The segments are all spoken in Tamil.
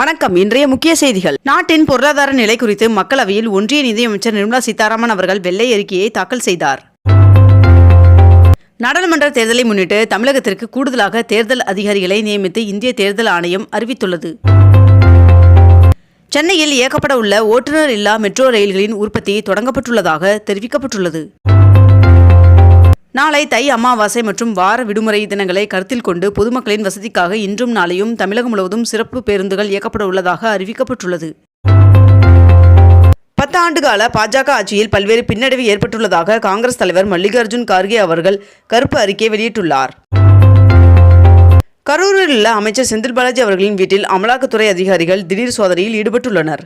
வணக்கம். இன்றைய முக்கிய செய்திகள். நாட்டின் பொருளாதார நிலை குறித்து மக்களவையில் ஒன்றிய நிதியமைச்சர் நிர்மலா சீதாராமன் அவர்கள் வெள்ளை அறிக்கையை தாக்கல் செய்தார். நாடாளுமன்ற தேர்தலை முன்னிட்டு தமிழகத்திற்கு கூடுதலாக தேர்தல் அதிகாரிகளை நியமித்து இந்திய தேர்தல் ஆணையம் அறிவித்துள்ளது. சென்னையில் இயக்கப்பட உள்ள ஓட்டுநர் இல்லா மெட்ரோ ரயில்களின் உற்பத்தி தொடங்கப்பட்டுள்ளதாக தெரிவிக்கப்பட்டுள்ளது. நாளை தை அமாவாசை மற்றும் வார விடுமுறை தினங்களை கருத்தில் கொண்டு பொதுமக்களின் வசதிக்காக இன்றும் நாளையும் தமிழகம் முழுவதும் சிறப்பு பேருந்துகள் இயக்கப்பட உள்ளதாக அறிவிக்கப்பட்டுள்ளது. பத்து ஆண்டுகால பாஜக ஆட்சியில் பல்வேறு பின்னடைவு ஏற்பட்டுள்ளதாக காங்கிரஸ் தலைவர் மல்லிகார்ஜுன் கார்கே அவர்கள் கருப்பு அறிக்கை வெளியிட்டுள்ளார். கரூரில் உள்ள அமைச்சர் செந்தில் பாலாஜி அவர்களின் வீட்டில் அமலாக்கத்துறை அதிகாரிகள் திடீர் சோதனையில் ஈடுபட்டுள்ளனர்.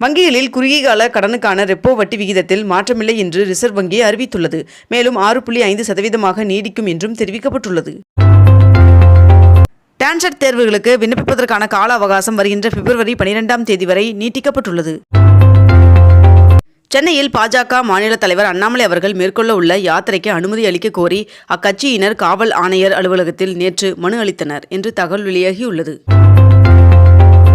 வங்கிகளில் குறுகிய கால கடனுக்கான ரெப்போ வட்டி விகிதத்தில் மாற்றமில்லை என்று ரிசர்வ் வங்கி அறிவித்துள்ளது. மேலும் ஆறு புள்ளி ஐந்து சதவீதமாக நீடிக்கும் என்றும் தெரிவிக்கப்பட்டுள்ளது. டான்செட் தேர்வுகளுக்கு விண்ணப்பிப்பதற்கான கால அவகாசம் வருகின்ற பிப்ரவரி பனிரெண்டாம் தேதி வரை நீட்டிக்கப்பட்டுள்ளது. சென்னையில் பாஜக மாநில தலைவர் அண்ணாமலை அவர்கள் மேற்கொள்ள உள்ள யாத்திரைக்கு அனுமதி அளிக்க கோரி அக்கட்சியினர் காவல் ஆணையர் அலுவலகத்தில் நேற்று மனு அளித்தனர் என்று தகவல் வெளியாகியுள்ளது.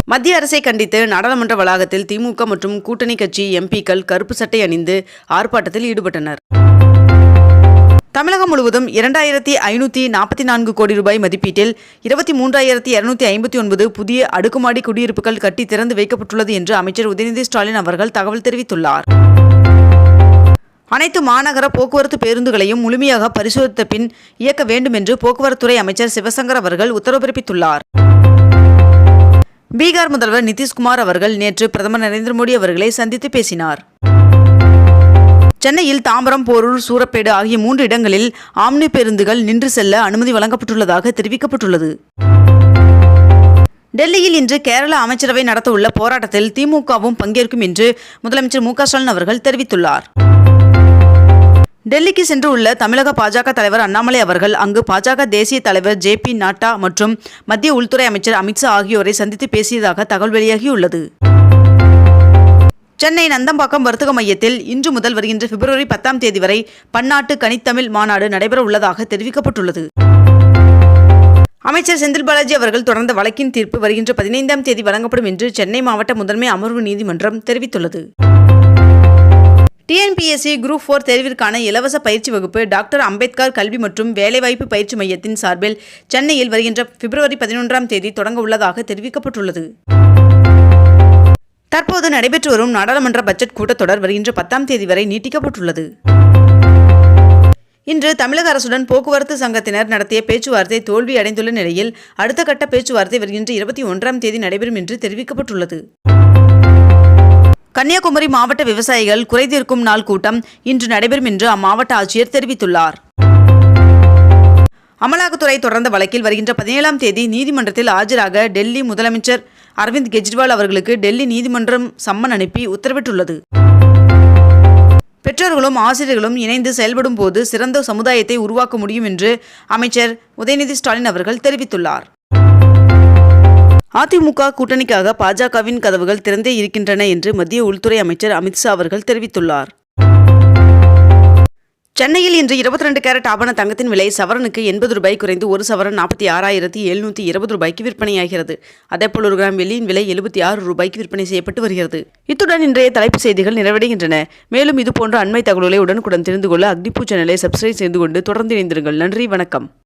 மத்திய அரசை கண்டித்து நாடாளுமன்ற வளாகத்தில் திமுக மற்றும் கூட்டணி கட்சி எம்பிக்கள் கருப்பு சட்டை அணிந்து ஆர்ப்பாட்டத்தில் ஈடுபட்டனர். தமிழகம் முழுவதும் இரண்டாயிரத்தி ஐநூற்றி நாற்பத்தி நான்கு கோடி ரூபாய் மதிப்பீட்டில் இருபத்தி மூன்றாயிரத்தி இருநூத்தி ஐம்பத்தி ஒன்பது புதிய அடுக்குமாடி குடியிருப்புகள் கட்டி திறந்து வைக்கப்பட்டுள்ளது என்று அமைச்சர் உதயநிதி ஸ்டாலின் அவர்கள் தகவல் தெரிவித்துள்ளார். அனைத்து மாநகர போக்குவரத்து பேருந்துகளையும் முழுமையாக பரிசோதித்த பின் இயக்க வேண்டும் என்று போக்குவரத்துறை அமைச்சர் சிவசங்கர் அவர்கள் உத்தரவு பிறப்பித்துள்ளார். பீகார் முதல்வர் நிதிஷ்குமார் அவர்கள் நேற்று பிரதமர் நரேந்திர மோடி அவர்களை சந்தித்து பேசினார். சென்னையில் தாம்பரம் போரூர் சூரப்பேடு ஆகிய மூன்று இடங்களில் ஆம்னி பேருந்துகள் நின்று செல்ல அனுமதி வழங்கப்பட்டுள்ளதாக தெரிவிக்கப்பட்டுள்ளது. டெல்லியில் இன்று கேரள அமைச்சரவை நடத்தவுள்ள போராட்டத்தில் திமுகவும் பங்கேற்கும் என்று முதலமைச்சர் மு ஸ்டாலின் அவர்கள் தெரிவித்துள்ளார். டெல்லிக்கு சென்று உள்ள தமிழக பாஜக தலைவர் அண்ணாமலை அவர்கள் அங்கு பாஜக தேசிய தலைவர் ஜே பி நாட்டா மற்றும் மத்திய உள்துறை அமைச்சர் அமித்ஷா ஆகியோரை சந்தித்து பேசியதாக தகவல் வெளியாகியுள்ளது. சென்னை நந்தம்பாக்கம் வர்த்தக மையத்தில் இன்று முதல் வருகின்ற பிப்ரவரி பத்தாம் தேதி வரை பன்னாட்டு கனித்தமிழ் மாநாடு நடைபெற உள்ளதாக தெரிவிக்கப்பட்டுள்ளது. அமைச்சர் செந்தில் பாலாஜி அவர்கள் தொடர்ந்த வழக்கின் தீர்ப்பு வருகின்ற பதினைந்தாம் தேதி வழங்கப்படும் என்று சென்னை மாவட்ட முதன்மை அமர்வு நீதிமன்றம் தெரிவித்துள்ளது. டிஎன்பிஎஸ்சி குரூப் ஃபோர் தேர்விற்கான இலவச பயிற்சி வகுப்பு டாக்டர் அம்பேத்கர் கல்வி மற்றும் வேலைவாய்ப்பு பயிற்சி மையத்தின் சார்பில் சென்னையில் வருகின்ற பிப்ரவரி பதினொன்றாம் தேதி தொடங்க உள்ளதாக தெரிவிக்கப்பட்டுள்ளது. தற்போது நடைபெற்று வரும் நாடாளுமன்ற பட்ஜெட் கூட்டத்தொடர் வருகின்ற பத்தாம் தேதி வரை நீட்டிக்கப்பட்டுள்ளது. இன்று தமிழக அரசுடன் போக்குவரத்து சங்கத்தினர் நடத்திய பேச்சுவார்த்தை தோல்வி அடைந்துள்ள நிலையில் அடுத்த கட்ட பேச்சுவார்த்தை வருகின்ற இருபத்தி ஒன்றாம் தேதி நடைபெறும் என்று தெரிவிக்கப்பட்டுள்ளது. கன்னியாகுமரி மாவட்ட விவசாயிகள் குறைதீர்க்கும் நாள் கூட்டம் இன்று நடைபெறும் என்று அம்மாவட்ட ஆட்சியர் தெரிவித்துள்ளார். அமலாக்கத்துறை தொடர்ந்த வழக்கில் வருகின்ற பதினேழாம் தேதி நீதிமன்றத்தில் ஆஜராக டெல்லி முதலமைச்சர் அரவிந்த் கெஜ்ரிவால் அவர்களுக்கு டெல்லி நீதிமன்றம் சம்மன் அனுப்பி உத்தரவிட்டுள்ளது. பெற்றோர்களும் ஆசிரியர்களும் இணைந்து செயல்படும் போது சிறந்த சமுதாயத்தை உருவாக்க முடியும் என்று அமைச்சர் உதயநிதி ஸ்டாலின் அவர்கள் தெரிவித்துள்ளார். அதிமுக கூட்டணிக்காக பாஜகவின் கதவுகள் திறந்தே இருக்கின்றன என்று மத்திய உள்துறை அமைச்சர் அமித்ஷா அவர்கள் தெரிவித்துள்ளார். சென்னையில் இன்று இருபத்தி ரெண்டு கேரட் ஆபண தங்கத்தின் விலை சவரனுக்கு எண்பது ரூபாய் குறைந்து ஒரு சவரன் நாற்பத்தி ஆறாயிரத்தி எழுநூற்றி இருபது ரூபாய்க்கு விற்பனையாகிறது. அதேபோல் ஒரு கிராம் வெள்ளியின் விலை எழுபத்தி ஆறு ரூபாய்க்கு விற்பனை செய்யப்பட்டு வருகிறது. இத்துடன் இன்றைய தலைப்பு செய்திகள் நிறைவடைகின்றன. மேலும் இதுபோன்ற அண்மை தகவல்களை உடனுக்குடன் தெரிந்து கொள்ள அக்னிபூ சேனலை சப்ஸ்கிரைப் செய்து கொண்டு தொடர்ந்து இணைந்திருங்கள். நன்றி வணக்கம்.